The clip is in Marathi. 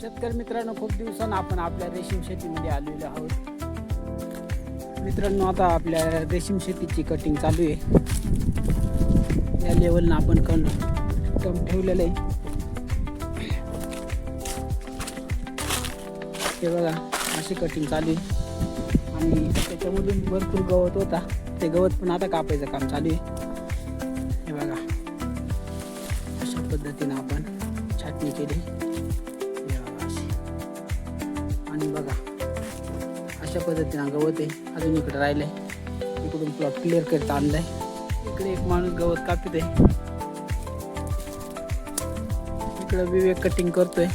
शेतकरी मित्रांनो खूप दिवसांना आपण आपल्या रेशीम शेतीमध्ये आलेलो आहोत. मित्रांनो आता आपल्या रेशीम शेतीची कटिंग चालू आहे. या लेवलनं आपण कण कम ठेवलेलं आहे. हे बघा अशी कटिंग चालू आहे. आणि त्याच्यामधून भरपूर गवत होता. ते गवत पण आता कापायचं काम चालू आहे. हे बघा अशा पद्धतीनं आपण छाटणी केली. आणि बघा अशा पद्धतीनं गवत आहे. अजून इकडे राहिलंय. इकडून प्लॉट क्लिअर करता आणलाय. इकडे एक माणूस गवत कापित आहे इकडं विवेक कटिंग करतोय.